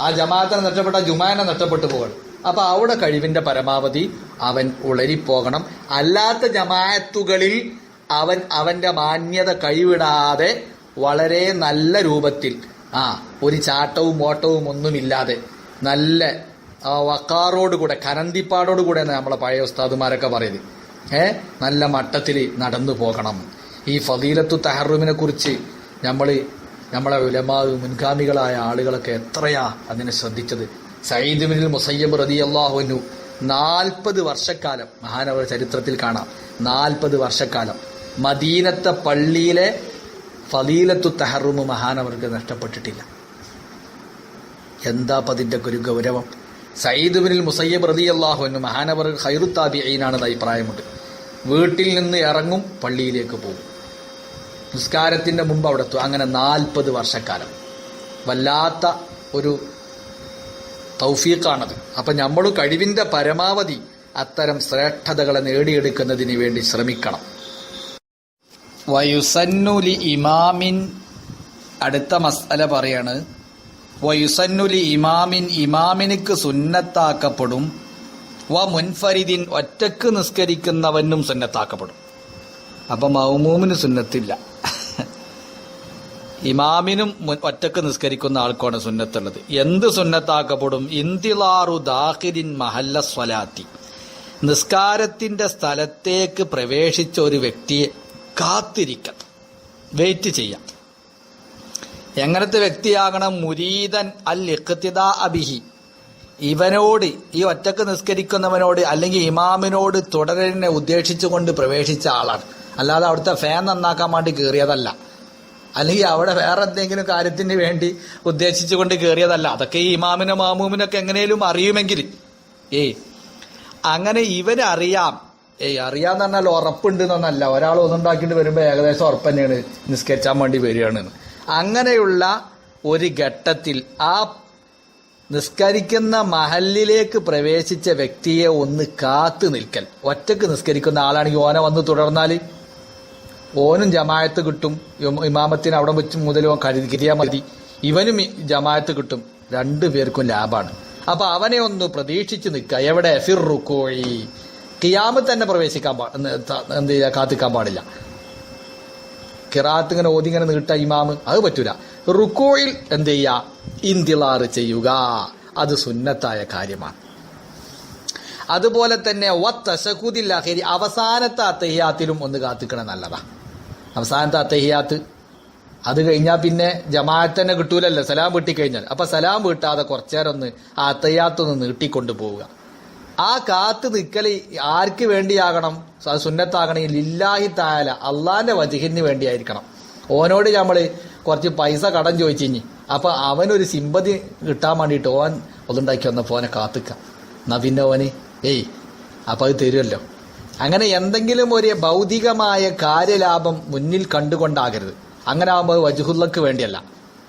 ആ ജമാഅത്തിനെ നഷ്ടപ്പെട്ട ജുമാനെ നഷ്ടപ്പെട്ടു പോകണം. അപ്പൊ അവിടെ കഴിവിന്റെ പരമാവധി അവൻ ഉളരിപ്പോകണം. അല്ലാത്ത ജമാഅത്തുകളിൽ അവൻ അവന്റെ മാന്യത കൈവിടാതെ വളരെ നല്ല രൂപത്തിൽ ആ ഒരു ചാട്ടവും ഓട്ടവും ഒന്നുമില്ലാതെ നല്ല വക്കാറോടുകൂടെ കനന്തിപ്പാടോടുകൂടെ നമ്മളെ പഴയ ഉസ്താദുമാരൊക്കെ പറയുന്നത്. ഏ? നല്ല മട്ടത്തിൽ നടന്നു പോകണം. ഈ ഫതീലത്തു തഹറുമിനെ കുറിച്ച് നമ്മൾ നമ്മളെ ഉലമാ മുൻഗാമികളായ ആളുകളൊക്കെ എത്രയാ അതിനെ ശ്രദ്ധിച്ചത്. സയ്യിദ് ബിൻ മുസയ്യബ് റതി അള്ളാഹുനു നാൽപ്പത് വർഷക്കാലം മഹാനവർ ചരിത്രത്തിൽ കാണാം നാൽപ്പത് വർഷക്കാലം മദീനത്തെ പള്ളിയിലെ ഫലീലത്തു തഹറുമ് മഹാനവർക്ക് നഷ്ടപ്പെട്ടിട്ടില്ല. എന്താ പതിന്റെ ഒരു ഗൗരവം? സയ്യിദ് ബിൻ മുസയ്യബ് റതി അൻഹു മഹാനവർ ഖൈറു അയിനാണെന്ന് അഭിപ്രായമുണ്ട്. വീട്ടിൽ നിന്ന് ഇറങ്ങും പള്ളിയിലേക്ക് പോകും. നിസ്കാരത്തിന്റെ മുമ്പ് അവിടെ എത്തും. അങ്ങനെ നാൽപ്പത് വർഷക്കാലം. വല്ലാത്ത ഒരു തൗഫീഖാണത്. അപ്പം നമ്മൾ കഴിവിന്റെ പരമാവധി അത്തരം ശ്രേഷ്ഠതകളെ നേടിയെടുക്കുന്നതിന് വേണ്ടി ശ്രമിക്കണം. വയുസന്നുലി ഇമാമിൻ അടുത്ത മസല പറയാണ്. വയുസന്നുലി ഇമാമിൻ ഇമാമിനിക്ക് സുന്നത്താക്കപ്പെടും. വ മുൻഫരിദിൻ ഒറ്റയ്ക്ക് നിസ്കരിക്കുന്നവനും സുന്നത്താക്കപ്പെടും. അപ്പൊ മൗമൂമിന് സുന്നത്തില്ല. ഇമാമിനും ഒറ്റയ്ക്ക് നിസ്കരിക്കുന്ന ആൾക്കാണ് സുന്നത്തുള്ളത്. എന്ത് സുന്നത്താക്കപ്പെടും? ഇന്തിലാറു ദാഹിരിൻ മഹല്ല സ്വലാത്തി. നിസ്കാരത്തിന്റെ സ്ഥലത്തേക്ക് പ്രവേശിച്ച ഒരു വ്യക്തിയെ കാത്തിരിക്കാം. വെയിറ്റ് ചെയ്യാം. എങ്ങനത്തെ വ്യക്തിയാകണം? മുരീതൻ അൽ ഇഖ്തിദാ അബിഹി. ഇവനോട് ഈ ഒറ്റയ്ക്ക് നിസ്കരിക്കുന്നവനോട് അല്ലെങ്കിൽ ഇമാമിനോട് തുടരനെ ഉദ്ദേശിച്ചുകൊണ്ട് പ്രവേശിച്ച ആളാണ്. അല്ലാതെ അവിടുത്തെ ഫാൻ നന്നാക്കാൻ വേണ്ടി കയറിയതല്ല അല്ലെങ്കിൽ അവിടെ വേറെ എന്തെങ്കിലും കാര്യത്തിന് വേണ്ടി ഉദ്ദേശിച്ചുകൊണ്ട് കയറിയതല്ല അതൊക്കെ ഈ ഇമാമിനും മാമൂമിനൊക്കെ എങ്ങനെയും അറിയുമെങ്കിൽ. ഏയ് അങ്ങനെ ഇവനറിയാം ഏയ് അറിയാന്ന് പറഞ്ഞാൽ ഉറപ്പുണ്ട് എന്നല്ല ഒരാൾ ഒന്നുണ്ടാക്കിയിട്ട് വരുമ്പോൾ ഏകദേശം ഉറപ്പ് തന്നെയാണ് നിസ്കരിച്ചാൻ വേണ്ടി വരികയാണ്. അങ്ങനെയുള്ള ഒരു ഘട്ടത്തിൽ ആ നിസ്കരിക്കുന്ന മഹലിലേക്ക് പ്രവേശിച്ച വ്യക്തിയെ ഒന്ന് കാത്തു നിൽക്കൽ. ഒറ്റയ്ക്ക് നിസ്കരിക്കുന്ന ആളാണെങ്കിൽ ഓനെ വന്ന് തുടർന്നാൽ ഓനും ജമായത്ത് കിട്ടും ഇമ- ഇമാമത്തിന് അവിടെ വെച്ച് മുതലും കരുതി കിട്ടിയാൽ മതി. ഇവനും ജമായത്ത് കിട്ടും. രണ്ടു പേർക്കും ലാഭാണ്. അപ്പൊ അവനെ ഒന്ന് പ്രതീക്ഷിച്ച് നിൽക്കുക എവിടെ? ഫിറുക്കോഴി കിയാമത്ത് തന്നെ പ്രവേശിക്കാൻ പാ എന്ത് ചെയ്യുക ചെയ്യാ? കാത്തിക്കാൻ പാടില്ല. കിറാത്ത് ഇങ്ങനെ ഓതി ഇങ്ങനെ നീട്ട ഇമാമ്. അത് പറ്റൂല. റുക്കോയിൽ എന്ത് ചെയ്യുക ഇന്തിളാറ് ചെയ്യുക. അത് സുന്നത്തായ കാര്യമാണ്. അതുപോലെ തന്നെ വത്തശകുദില്ലാഹരി അവസാനത്തെ അത്തഹിയാത്തിലും ഒന്ന് കാത്തിക്കണം നല്ലതാ. അവസാനത്തെ അത്തഹിയാത്ത്? അത് കഴിഞ്ഞാൽ പിന്നെ ജമാഅത്ത് തന്നെ കിട്ടൂലല്ലോ സലാം വീട്ടിക്കഴിഞ്ഞാൽ. അപ്പൊ സലാം വീട്ടാതെ കുറച്ചേരം ഒന്ന് ആ അത്തയ്യാത്തൊന്ന് നീട്ടിക്കൊണ്ട് പോവുക. ആ കാത്ത് നിൽക്കൽ ആർക്ക് വേണ്ടിയാകണം? അത് സുന്നത്താകണമെങ്കിൽ ലില്ലാഹി താല അള്ളാന്റെ വജഹിന് വേണ്ടിയായിരിക്കണം. ഓനോട് നമ്മൾ കുറച്ച് പൈസ കടം ചോദിച്ചിഞ്ഞി അപ്പൊ അവനൊരു സിമ്പതി കിട്ടാൻ വേണ്ടിയിട്ട് ഓൻ ഒന്നുണ്ടാക്കി വന്നപ്പോ ഓനെ കാത്തുക്ക. എന്നാ പിന്നെ ഓന്? ഏയ് അപ്പൊ അത് തരുമല്ലോ അങ്ങനെ എന്തെങ്കിലും ഒരു ഭൗതികമായ കാര്യലാഭം മുന്നിൽ കണ്ടുകൊണ്ടാകരുത്. അങ്ങനെ ആകുമ്പോൾ വജുഹുല്ലക്ക് വേണ്ടിയല്ല.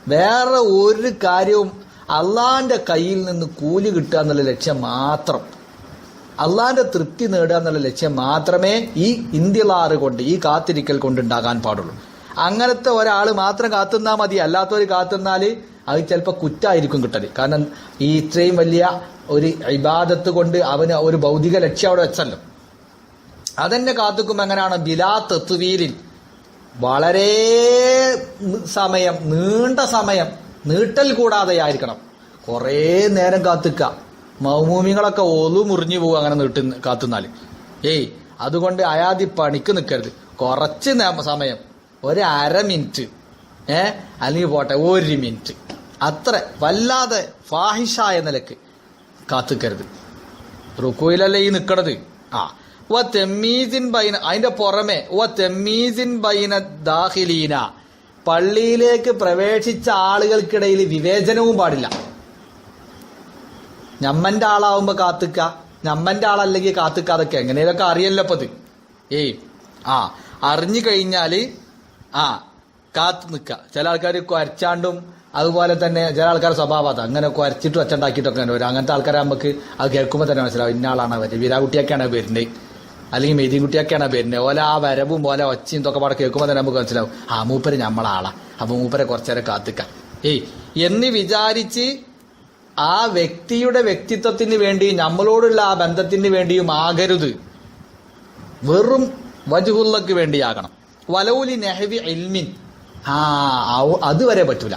വേറെ ഒരു കാര്യവും അള്ളാന്റെ കയ്യിൽ നിന്ന് കൂലി കിട്ടുക എന്നുള്ള ലക്ഷ്യം മാത്രം. അള്ളാന്റെ തൃപ്തി നേടുക എന്നുള്ള ലക്ഷ്യം മാത്രമേ ഈ ഇന്ത്യലാറ് കൊണ്ട് ഈ കാത്തിരിക്കൽ കൊണ്ടുണ്ടാകാൻ പാടുള്ളൂ. അങ്ങനത്തെ ഒരാൾ മാത്രം കാത്തുന്നാൽ മതി. അല്ലാത്തവർ കാത്തുന്നാൽ അത് ചിലപ്പോൾ കുറ്റായിരിക്കും കിട്ടൽ. കാരണം ഈ ഇത്രയും വലിയ ഒരു ഇബാദത്ത് കൊണ്ട് അവന് ഒരു ഭൗതിക ലക്ഷ്യം അവിടെ വെച്ചല്ലോ. അതെന്നെ കാത്തുക്കും എങ്ങനെയാണ്? ബിലാ തെത്തുവീലിൻ വളരെ സമയം നീണ്ട സമയം നീട്ടൽ കൂടാതെ ആയിരിക്കണം. കുറേ നേരം കാത്തുക്ക. മൗമൂമികളൊക്കെ ഒലു മുറിഞ്ഞു പോകും അങ്ങനെ നീട്ടി കാത്തുന്നാൽ. ഏയ് അതുകൊണ്ട് അയാതി പണിക്ക് നിൽക്കരുത് കുറച്ച് സമയം. ഒരു അര മിനിറ്റ്. ഏ അല്ലെങ്കിൽ പോട്ടെ ഒരു മിനിറ്റ്. അത്ര വല്ലാതെ ഫാഹിഷായ നിലയ്ക്ക് കാത്തുക്കരുത്. റുക്കുയിലല്ലേ ഈ നിൽക്കണത് ആ അതിന്റെ പുറമെ വ തെമ്മീസിൻ ബൈന ദാഹിലീന പള്ളിയിലേക്ക് പ്രവേശിച്ച ആളുകൾക്കിടയിൽ വിവേചനവും പാടില്ല. ഞമ്മന്റെ ആളാവുമ്പോ കാത്തുക്ക. ഞമ്മന്റെ ആളല്ലെങ്കിൽ കാത്തുക്ക. അതൊക്കെ എങ്ങനെയൊക്കെ അറിയല്ലോ അപ്പത് ഏയ് ആ അറിഞ്ഞു കഴിഞ്ഞാൽ ആ കാത്തു നിൽക്കുക ചില ആൾക്കാർ കുരച്ചാണ്ടും അതുപോലെ തന്നെ ചില ആൾക്കാരുടെ സ്വഭാവം അത്. അങ്ങനെ കുരച്ചിട്ട് ഒച്ചുണ്ടാക്കിയിട്ടൊക്കെ വരും. അങ്ങനത്തെ ആൾക്കാരെ നമുക്ക് അത് കേൾക്കുമ്പോൾ തന്നെ മനസ്സിലാവും ഇന്ന ആളാണ് അവർ വിരാകുട്ടിയൊക്കെയാണ് വരുന്നത്. അല്ലെങ്കിൽ മെതികുട്ടിയൊക്കെയാണ് വരുന്നത് ഓലെ ആ വരവും ഓലെ ഒച്ചയും ഇതൊക്കെ പാടെ കേൾക്കുമ്പോൾ തന്നെ നമുക്ക് മനസ്സിലാവും ആ മൂപ്പര് നമ്മളാളാ അപ്പൊ മൂപ്പരെ കുറച്ചേരം കാത്തിക്കാം. ഏയ് എന്ന് വിചാരിച്ച് ആ വ്യക്തിയുടെ വ്യക്തിത്വത്തിന് വേണ്ടി നമ്മളോടുള്ള ആ ബന്ധത്തിന് വേണ്ടിയും ആകരുത്. വെറും വജുഹുല്ലക്ക് വേണ്ടിയാകണം. വലൗലി നെഹവി ഇൽമിൻ. ആ അതുവരെ പറ്റൂല.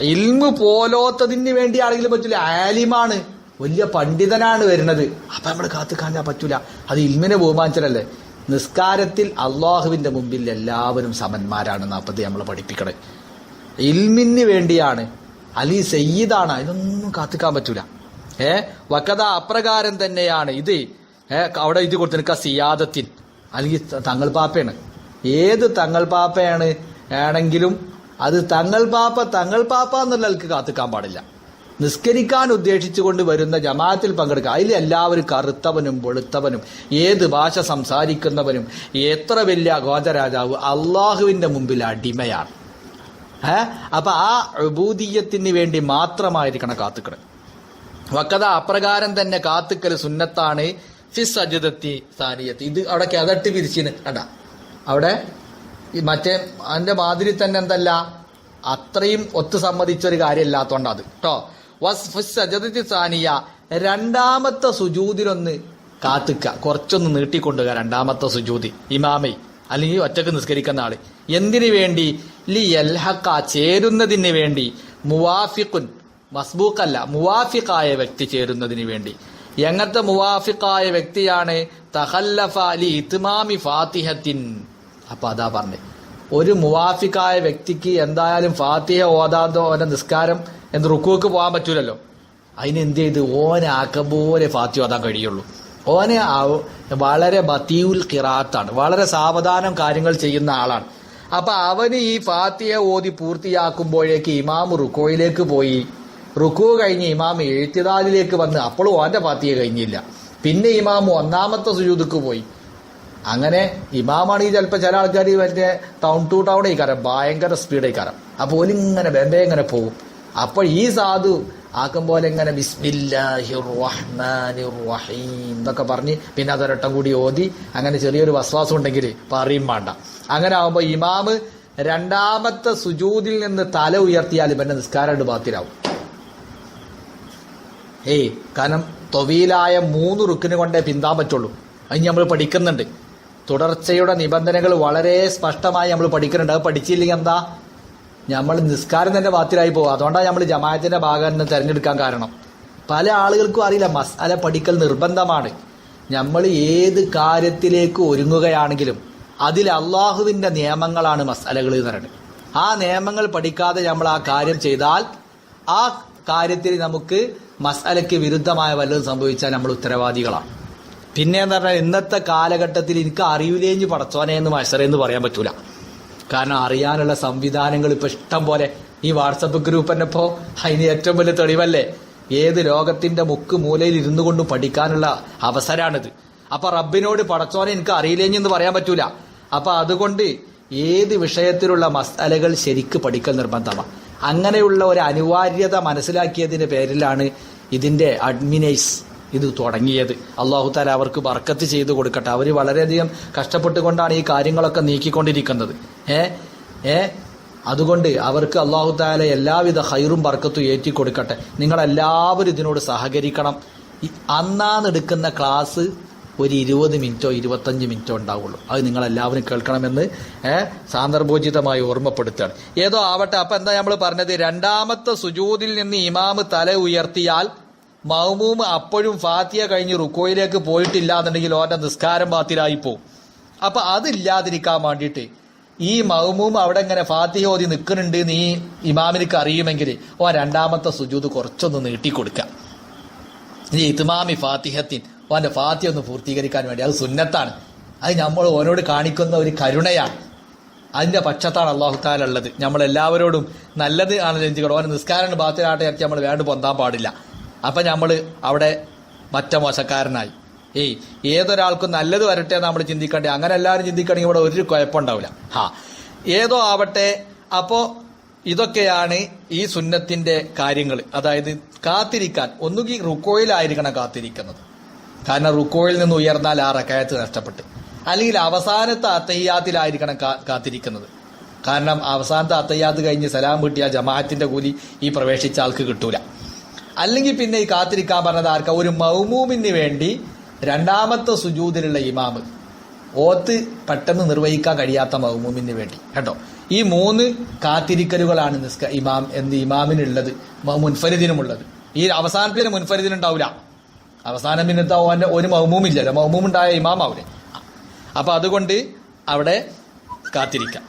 ഇൽമു പോലോത്തതിന് വേണ്ടിയാണെങ്കിലും പറ്റൂല. ആലിമാണ്. വലിയ പണ്ഡിതനാണ് വരുന്നത്. അപ്പൊ നമ്മൾ കാത്തു കാണാൻ പറ്റൂല. അത് ഇൽമിനെ ബഹുമാനിച്ചല്ലേ നിസ്കാരത്തിൽ അള്ളാഹുവിന്റെ മുമ്പിൽ എല്ലാവരും സമന്മാരാണ് നാപ്പത് നമ്മൾ പഠിപ്പിക്കണേ. ഇൽമിന് വേണ്ടിയാണ്. അലി സയ്യിദാണ്. ഇതൊന്നും കാത്തിക്കാൻ പറ്റൂല. ഏ? വക്കത അപ്രകാരം തന്നെയാണ്. ഇത് ഏ അവിടെ ഇത് കൊടുത്തു നിൽക്കുക സിയാദത്തിൻ. അല്ലെങ്കിൽ തങ്ങൾ പാപ്പയാണ്. ഏത് തങ്ങൾ പാപ്പയാണ്? ആണെങ്കിലും അത് തങ്ങൾ പാപ്പ തങ്ങൾ പാപ്പ എന്നുള്ള കാത്തിക്കാൻ പാടില്ല. നിസ്കരിക്കാൻ ഉദ്ദേശിച്ചുകൊണ്ട് വരുന്ന ജമാഅത്തിൽ പങ്കെടുക്കുക. അതിൽ എല്ലാവരും കറുത്തവനും വെളുത്തവനും ഏത് ഭാഷ സംസാരിക്കുന്നവനും എത്ര വലിയ ഗോചരാജാവ് അള്ളാഹുവിന്റെ മുമ്പിൽ അടിമയാണ്. ഏ? അപ്പൊ ആ അബൂദീയത്തിന് വേണ്ടി മാത്രമായിരിക്കണം കാത്തുക്കണ് വക്കത അപ്രകാരം തന്നെ കാത്തുക്കൽ സുന്നത്താണ് ഫിസ് അജിതത്തി സാനിയത്ത്. ഇത് അവിടെ കിതട്ട് പിരിച്ചിന്. കണ്ട? അവിടെ മറ്റേ അതിന്റെ മാതിരി തന്നെ എന്തല്ല? അത്രയും ഒത്തു സമ്മതിച്ചൊരു അത് കേട്ടോ സാനിയ രണ്ടാമത്തെ സുജൂതിലൊന്ന് കാത്തുക്ക. കുറച്ചൊന്ന് നീട്ടിക്കൊണ്ടുക രണ്ടാമത്തെ സുജൂതി. ഇമാമൈ അല്ലെങ്കിൽ ഒറ്റയ്ക്ക് നിസ്കരിക്കുന്ന ആൾ. എന്തിനു വേണ്ടി? ലി എൽഹക്ക ചേരുന്നതിന് വേണ്ടി. മുവാഫിഖുൻ മസ്ബൂക്കല്ല മുവാഫിഖായ വ്യക്തി ചേരുന്നതിന് വേണ്ടി. എങ്ങനത്തെ മുവാഫിഖായ വ്യക്തിയാണ്? തഹല്ലഫ അലി ഇത്മാമി ഫാത്തിഹത്തിൻ. അപ്പൊ അതാ പറഞ്ഞേ. ഒരു മുവാഫിക്കായ വ്യക്തിക്ക് എന്തായാലും ഫാത്തിഹ ഓതാതോ അവന്റെ നിസ്കാരം? എന്ന് റുക്കുവക്ക് പോകാൻ പറ്റൂലല്ലോ. അതിന് എന്ത് ചെയ്ത്? ഓനെ ആക്കം പോലെ ഫാത്തി ഓതാൻ കഴിയുള്ളൂ. ഓനെ വളരെ ബത്തിയുൽ കിറാത്താണ് വളരെ സാവധാനം കാര്യങ്ങൾ ചെയ്യുന്ന ആളാണ്. അപ്പൊ അവന് ഈ ഫാത്തിയെ ഓതി പൂർത്തിയാക്കുമ്പോഴേക്ക് ഇമാം റുക്കോയിലേക്ക് പോയി. റുക്കു കഴിഞ്ഞ് ഇമാം എഴുത്തിദാലിലേക്ക് വന്ന് അപ്പോഴും ഓന്റെ ഫാത്തിയെ കഴിഞ്ഞില്ല. പിന്നെ ഇമാം ഒന്നാമത്തെ സുജൂദക്ക് പോയി. അങ്ങനെ ഇമാമാണെങ്കിൽ ചിലപ്പോൾ ചില ആൾക്കാർ മറ്റേ ടൗൺ ടു ടൗൺ ആയിക്കാരം ഭയങ്കര സ്പീഡ് ആയിക്കാരം. അപ്പോൾ ഓലിങ്ങനെ ബെമ്പേ ഇങ്ങനെ പോകും അപ്പോൾ ഈ സാധു ആക്കും പോലെ ഇങ്ങനെ റഹീം എന്നൊക്കെ പറഞ്ഞ് പിന്നെ അതൊരട്ടം കൂടി ഓതി അങ്ങനെ ചെറിയൊരു വസ്വാസം ഉണ്ടെങ്കിൽ പറയും വേണ്ട. അങ്ങനെ ആകുമ്പോൾ ഇമാമ് രണ്ടാമത്തെ സുജൂതിൽ നിന്ന് തല ഉയർത്തിയാൽ പിന്നെ നിസ്കാരമായിട്ട് ബാത്തിലാവും. ഏയ് കാരണം തൊവിയിലായ മൂന്ന് റുക്കിന് കൊണ്ടേ പിന്താൻ പറ്റുള്ളൂ. അത് നമ്മൾ പഠിക്കുന്നുണ്ട്. തുടർച്ചയുടെ നിബന്ധനകൾ വളരെ സ്പഷ്ടമായി നമ്മൾ പഠിക്കുന്നുണ്ട്. അത് പഠിച്ചില്ലെങ്കിൽ എന്താ? നമ്മൾ നിസ്കാരം തന്നെ ബാത്തിലായി പോകും അതുകൊണ്ടാണ് നമ്മൾ ജമാഅത്തിന്റെ ഭാഗം തന്നെ തിരഞ്ഞെടുക്കാൻ കാരണം. പല ആളുകൾക്കും അറിയില്ല മസാല പഠിക്കൽ നിർബന്ധമാണ്. നമ്മൾ ഏത് കാര്യത്തിലേക്ക് ഒരുങ്ങുകയാണെങ്കിലും അതിൽ അള്ളാഹുവിന്റെ നിയമങ്ങളാണ് മസാലകൾ എന്ന് പറയുന്നത്. ആ നിയമങ്ങൾ പഠിക്കാതെ നമ്മൾ ആ കാര്യം ചെയ്താൽ ആ കാര്യത്തിൽ നമുക്ക് മസാലയ്ക്ക് വിരുദ്ധമായ വല്ലതും സംഭവിച്ചാൽ നമ്മൾ ഉത്തരവാദികളാണ്. പിന്നെ എന്ന് പറഞ്ഞാൽ ഇന്നത്തെ കാലഘട്ടത്തിൽ എനിക്ക് അറിയില്ലേഞ്ഞ് പടച്ചോനെ എന്ന് മത്സരം എന്ന് പറയാൻ പറ്റൂല. കാരണം അറിയാനുള്ള സംവിധാനങ്ങൾ ഇപ്പൊ ഇഷ്ടം പോലെ. ഈ വാട്സപ്പ് ഗ്രൂപ്പ് തന്നെ ഇപ്പോ അതിന് ഏറ്റവും വലിയ തെളിവല്ലേ? ഏത് ലോകത്തിന്റെ മുക്ക് മൂലയിൽ ഇരുന്നു കൊണ്ടും പഠിക്കാനുള്ള അവസരമാണിത് അപ്പൊ റബ്ബിനോട് പടച്ചോനെ എനിക്ക് അറിയില്ലേഞ്ഞെന്ന് പറയാൻ പറ്റൂല. അപ്പൊ അതുകൊണ്ട് ഏത് വിഷയത്തിലുള്ള മസാലകൾ ശരിക്ക് പഠിക്കൽ നിർബന്ധമാണ് അങ്ങനെയുള്ള ഒരു അനിവാര്യത മനസ്സിലാക്കിയതിന്റെ പേരിലാണ് ഇതിന്റെ അഡ്മിനൈസ് ഇത് തുടങ്ങിയത്. അള്ളാഹു താല അവർക്ക് ബർക്കത്ത് ചെയ്തു കൊടുക്കട്ടെ. അവർ വളരെയധികം കഷ്ടപ്പെട്ടുകൊണ്ടാണ് ഈ കാര്യങ്ങളൊക്കെ നീക്കിക്കൊണ്ടിരിക്കുന്നത്. ഏ? ഏ? അതുകൊണ്ട് അവർക്ക് അള്ളാഹു താല എല്ലാവിധ ഹൈറും ബർക്കത്തും ഏറ്റി കൊടുക്കട്ടെ. നിങ്ങളെല്ലാവരും ഇതിനോട് സഹകരിക്കണം. അന്നാന്നെടുക്കുന്ന ക്ലാസ് ഒരു ഇരുപത് മിനിറ്റോ ഇരുപത്തഞ്ച് മിനിറ്റോ ഉണ്ടാവുള്ളൂ. അത് നിങ്ങൾ എല്ലാവരും കേൾക്കണമെന്ന് സാന്ദർഭോചിതമായി ഓർമ്മപ്പെടുത്തുകയാണ്. ഏതോ ആവട്ടെ അപ്പൊ എന്താ നമ്മൾ പറഞ്ഞത്? രണ്ടാമത്തെ സുജൂതിൽ നിന്ന് ഇമാമ് തല ഉയർത്തിയാൽ മൗമൂമ് അപ്പോഴും ഫാത്തിയ കഴിഞ്ഞ് റുക്കോയിലേക്ക് പോയിട്ടില്ല എന്നുണ്ടെങ്കിൽ ഓന്റെ നിസ്കാരം ബാത്തിലായി പോകും അപ്പൊ അതില്ലാതിരിക്കാൻ വേണ്ടിയിട്ട് ഈ മഹ്മൂം അവിടെ ഇങ്ങനെ ഫാത്തിഹ ഓതി നിൽക്കുന്നുണ്ട് നീ ഇമാമിനിക്ക് അറിയുമെങ്കിൽ ഓ രണ്ടാമത്തെ സുജൂത് കുറച്ചൊന്ന് നീട്ടിക്കൊടുക്കാം. ഈ ഇത്മാമി ഫാത്തിഹത്തിൻ ഓന്റെ ഫാത്തിഹ ഒന്ന് പൂർത്തീകരിക്കാൻ വേണ്ടി. അത് സുന്നത്താണ്. അത് നമ്മൾ ഓനോട് കാണിക്കുന്ന ഒരു കരുണയാണ്. അതിന്റെ പക്ഷത്താണ് അള്ളാഹു നമ്മളെല്ലാവരോടും നല്ലത് ആണ് ചിന്തിക്കണം. ഓൻ നിസ്കാരം ബാത്തിലാട്ടെ നമ്മൾ വേണ്ട പൊന്താൻ പാടില്ല. അപ്പൊ നമ്മൾ അവിടെ മറ്റ മോശക്കാരനായി. ഏയ് ഏതൊരാൾക്കും നല്ലത് വരട്ടെ നമ്മൾ ചിന്തിക്കണ്ടേ? അങ്ങനെ എല്ലാവരും ചിന്തിക്കണമെങ്കിൽ ഇവിടെ ഒരു കുഴപ്പമുണ്ടാവില്ല. ഹാ. ഏതോ ആവട്ടെ. അപ്പോൾ ഇതൊക്കെയാണ് ഈ സുന്നത്തിന്റെ കാര്യങ്ങൾ അതായത് കാത്തിരിക്കാൻ. ഒന്നുകിൽ റുക്കോയിലായിരിക്കണം കാത്തിരിക്കുന്നത്. കാരണം റുക്കോയിൽ നിന്ന് ഉയർന്നാൽ ആ റക്കായത്ത് നഷ്ടപ്പെട്ട്. അല്ലെങ്കിൽ അവസാനത്തെ അത്തയ്യാത്തിലായിരിക്കണം കാത്തിരിക്കുന്നത്. കാരണം അവസാനത്തെ അത്തയ്യാത്ത് കഴിഞ്ഞ് സലാം കിട്ടിയ ജമാഅത്തിന്റെ കൂലി ഈ പ്രവേശിച്ച ആൾക്ക് കിട്ടൂല. അല്ലെങ്കിൽ പിന്നെ ഈ കാത്തിരിക്കാൻ പറഞ്ഞത് ആർക്കാ? ഒരു മൗമൂമിന് വേണ്ടി രണ്ടാമത്തെ സുജൂതിലുള്ള ഇമാമ്. ഓത്ത് പെട്ടെന്ന് നിർവഹിക്കാൻ കഴിയാത്ത മൗമൂമിന് വേണ്ടി. കേട്ടോ? ഈ മൂന്ന് കാത്തിരിക്കലുകളാണ് നിസ്ക ഇമാം എന്ന് ഇമാമിനുള്ളത് മുൻഫരിദിനുമുള്ളത്. ഈ അവസാനത്തിന് മുൻഫരിദിനുണ്ടാവില്ല അവസാനം പിന്നത്തെ ഓന്റെ ഒരു മൗമൂമില്ലല്ലോ മൗമൂമുണ്ടായ ഇമാം അവിടെ അപ്പൊ അതുകൊണ്ട് അവിടെ കാത്തിരിക്കാം.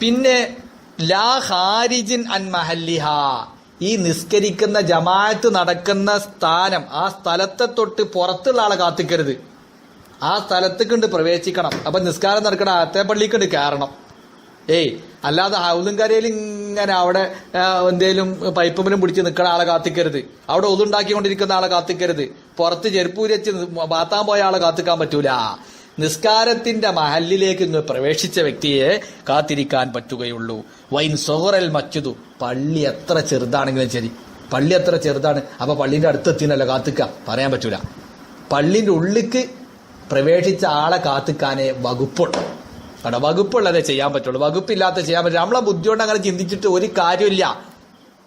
പിന്നെ ലാ ഹാരിജിൻ അൻ മഹല്ലിഹ. ഈ നിസ്കരിക്കുന്ന ജമാഅത്ത് നടക്കുന്ന സ്ഥാനം ആ സ്ഥലത്തെ തൊട്ട് പുറത്തുള്ള ആളെ കാത്തിക്കരുത്. ആ സ്ഥലത്തേക്കുണ്ട് പ്രവേശിക്കണം. അപ്പൊ നിസ്കാരം നടക്കണ അകത്തെ പള്ളിക്കുണ്ട് കയറണം. ഏയ് അല്ലാതെ ഹൗലുംകരയിൽ ഇങ്ങനെ അവിടെ എന്തേലും പൈപ്പുമിലും പിടിച്ച് നിൽക്കുന്ന ആളെ കാത്തിക്കരുത്. അവിടെ ഒതുണ്ടാക്കിക്കൊണ്ടിരിക്കുന്ന ആളെ കാത്തിക്കരുത്. പുറത്ത് ചെരുപ്പൂരി വെച്ച് ബാത്താൻ പോയ ആളെ കാത്തിക്കാൻ പറ്റൂല. നിസ്കാരത്തിന്റെ മഹലിലേക്ക് ഇങ്ങ് പ്രവേശിച്ച വ്യക്തിയെ കാത്തിരിക്കാൻ പറ്റുകയുള്ളൂ. വൈൻ സോറൽ മച്ചുതു പള്ളി എത്ര ചെറുതാണെങ്കിലും ശരി. പള്ളി എത്ര ചെറുതാണ്. അപ്പൊ പള്ളിന്റെ അടുത്തെത്തിനല്ല കാത്തിക്ക. പറയാൻ പറ്റൂല. പള്ളിന്റെ ഉള്ളിക്ക് പ്രവേശിച്ച ആളെ കാത്തിക്കാനേ വകുപ്പുള്ളു. അവിടെ വകുപ്പുള്ളതേ ചെയ്യാൻ പറ്റുള്ളൂ. വകുപ്പില്ലാത്ത ചെയ്യാൻ പറ്റില്ല. നമ്മളെ ബുദ്ധി കൊണ്ട് അങ്ങനെ ചിന്തിച്ചിട്ട് ഒരു കാര്യമില്ല.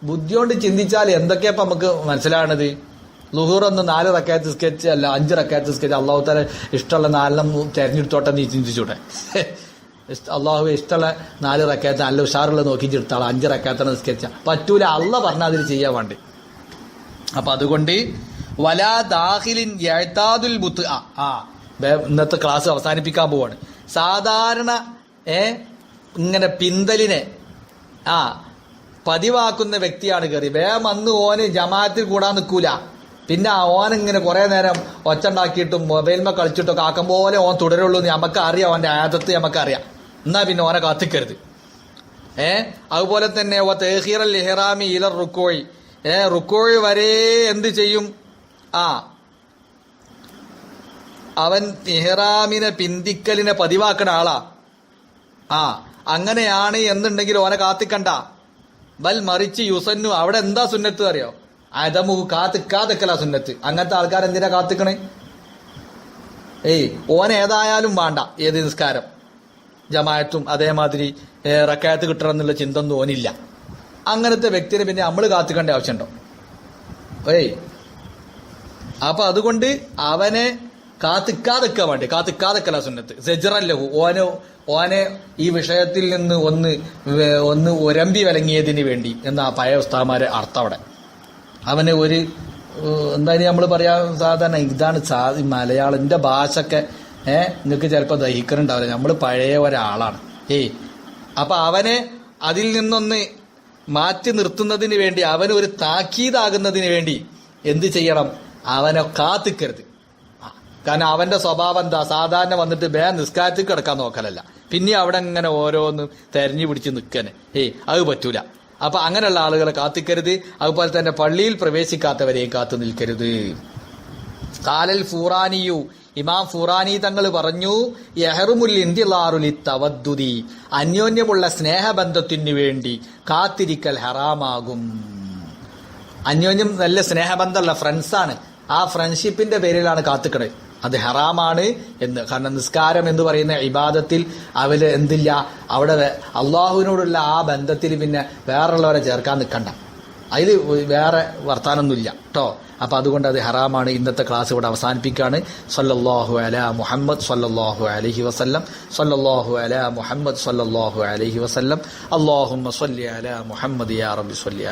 ബുദ്ധി കൊണ്ട് ചിന്തിച്ചാൽ എന്തൊക്കെയാ ഇപ്പൊ നമുക്ക് മനസ്സിലാകണത്? ലുഹൂർ ഒന്ന് നാല് റക്കായത്ത് സ്കെച്ച് അല്ല അഞ്ച് റക്കായത്ത് സ്കെച്ച്. അള്ളാഹു താല ഇഷ്ടമുള്ള നാലെണ്ണം തെരഞ്ഞെടുത്തോട്ടെ നീ ചിന്തിച്ചൂടെ. അള്ളാഹു ഇഷ്ടമുള്ള നാല് റക്കായത്ത് നല്ല ഉഷാറുള്ള നോക്കി ചെടുത്താളെ അഞ്ച് റക്കാത്താണ് സ്കെച്ച. പറ്റൂല അള്ള പറഞ്ഞാൽ അതിൽ ചെയ്യാൻ വേണ്ടി. അപ്പൊ അതുകൊണ്ട് വലാ ദാഹിലിൻ എഴുത്താതുൽ ബുത്ത് ആ ആ ഇന്നത്തെ ക്ലാസ് അവസാനിപ്പിക്കാൻ പോവാണ്. സാധാരണ ഏ ഇങ്ങനെ പിന്തലിനെ ആ പതിവാക്കുന്ന വ്യക്തിയാണ് കയറി വേഗം അന്ന് ഓന് ജമാഅത്തിൽ കൂടാൻ നിൽക്കൂല പിന്നെ ഓൻ ഇങ്ങനെ കുറെ നേരം ഒച്ച ഉണ്ടാക്കിയിട്ടും മൊബൈലിമ കളിച്ചിട്ടൊക്കെ ആക്കും പോലെ ഓൻ തുടരുള്ളൂ നമുക്ക് അറിയാം ഓന്റെ ആദത്ത് നമുക്ക് അറിയാം എന്നാ പിന്നെ ഓനെ കാത്തിക്കരുത്. ഏ? അതുപോലെ തന്നെ വ അൽ ഇഹ്റാമി ഇലർ റുക്കോഴി ഏ റുക്കോഴി വരെ എന്ത് ചെയ്യും? ആ. അവൻ ഇഹ്റാമിനെ പിന്തിക്കലിനെ പതിവാക്കണ ആളാ. ആ. അങ്ങനെയാണ് എന്നുണ്ടെങ്കിൽ ഓനെ കാത്തിക്കണ്ട. ബൽ മറിച്ച് യുസന്നു അവിടെ എന്താ സുന്നത്ത് അറിയോ? അതമു കാത്തിക്കാതെക്കല സുന്നത്ത്. അങ്ങനത്തെ ആൾക്കാർ എന്തിനാ കാത്തിക്കണേ? ഏയ് ഓൻ ഏതായാലും വേണ്ട ഏത് നിസ്കാരം. ജമായത്തും അതേമാതിരി റക്കായത്ത് കിട്ടണം എന്നുള്ള ചിന്ത ഒന്നും ഓനില്ല. അങ്ങനത്തെ വ്യക്തിനെ പിന്നെ നമ്മൾ കാത്തിക്കേണ്ട ആവശ്യമുണ്ടോ? ഏയ്. അപ്പൊ അതുകൊണ്ട് അവനെ കാത്തിക്കാതെക്കാൻ വേണ്ടി കാത്തിക്കാതെക്കല സുന്നത്ത്. സെജറല്ലഹു ഓന് ഓനെ ഈ വിഷയത്തിൽ നിന്ന് ഒന്ന് ഒന്ന് ഒരമ്പി വിലങ്ങിയതിന് വേണ്ടി എന്ന ആ പഴയ ഉസ്താമാരെ അർത്ഥം അവിടെ. അവന് ഒരു എന്തായാലും നമ്മൾ പറയാ സാധാരണ ഇതാണ് സാ ഈ മലയാളത്തിന്റെ ഭാഷയൊക്കെ ഏഹ് നിങ്ങൾക്ക് ചിലപ്പോൾ ദഹിക്കണുണ്ടാവില്ല നമ്മൾ പഴയ ഒരാളാണ്. ഏയ് അപ്പൊ അവനെ അതിൽ നിന്നൊന്ന് മാറ്റി നിർത്തുന്നതിന് വേണ്ടി അവന് ഒരു താക്കീതാകുന്നതിന് വേണ്ടി എന്ത് ചെയ്യണം? അവനെ കാത്തിക്കരുത്. കാരണം അവന്റെ സ്വഭാവം എന്താ? സാധാരണ വന്നിട്ട് ബേ നിസ്കാരത്തിൽ കിടക്കാൻ നോക്കലല്ല. പിന്നെ അവിടെ ഇങ്ങനെ ഓരോന്ന് തെരഞ്ഞു പിടിച്ച് നിൽക്കനെ ഏയ് അത് പറ്റൂല. അപ്പൊ അങ്ങനെയുള്ള ആളുകളെ കാത്തിക്കരുത്. അതുപോലെ തന്നെ പള്ളിയിൽ പ്രവേശിക്കാത്തവരെയും കാത്തു നിൽക്കരുത്. കാലൽ ഫുറാനിയു. ഇമാം ഫുറാനി തങ്ങൾ പറഞ്ഞു യഹറുമുൽ ഇന്ത്യലാറുലി തവദ്ദുതി അന്യോന്യമുള്ള സ്നേഹബന്ധത്തിനു വേണ്ടി കാത്തിരിക്കൽ ഹറാമാകും. അന്യോന്യം നല്ല സ്നേഹബന്ധമുള്ള ഫ്രണ്ട്സാണ് ആ ഫ്രണ്ട്ഷിപ്പിന്റെ പേരിലാണ് കാത്തുക്കണത്. അത് ഹറാമാണ് എന്ന്. കാരണം നിസ്കാരം എന്ന് പറയുന്ന ഇബാദത്തിൽ അവർ എന്തില്ല? അവിടെ അള്ളാഹുവിനോടുള്ള ആ ബന്ധത്തിൽ പിന്നെ വേറുള്ളവരെ ചേർക്കാൻ നിൽക്കണ്ട. അതിൽ വേറെ വർത്താനൊന്നുമില്ല. കേട്ടോ അപ്പൊ അതുകൊണ്ട് അത് ഹറാമാണ്. ഇന്നത്തെ ക്ലാസ് ഇവിടെ അവസാനിപ്പിക്കുകയാണ്. സല്ലല്ലാഹു അല മുഹമ്മദ് സല്ലല്ലാഹു അലഹി വസല്ലം. സല്ലല്ലാഹു അല മുഹമ്മദ് സല്ലല്ലാഹു അലഹി വസല്ലം. അല്ലാഹുമ്മ സല്ലി അല മുഹമ്മദ് യാ റബി സല്ലി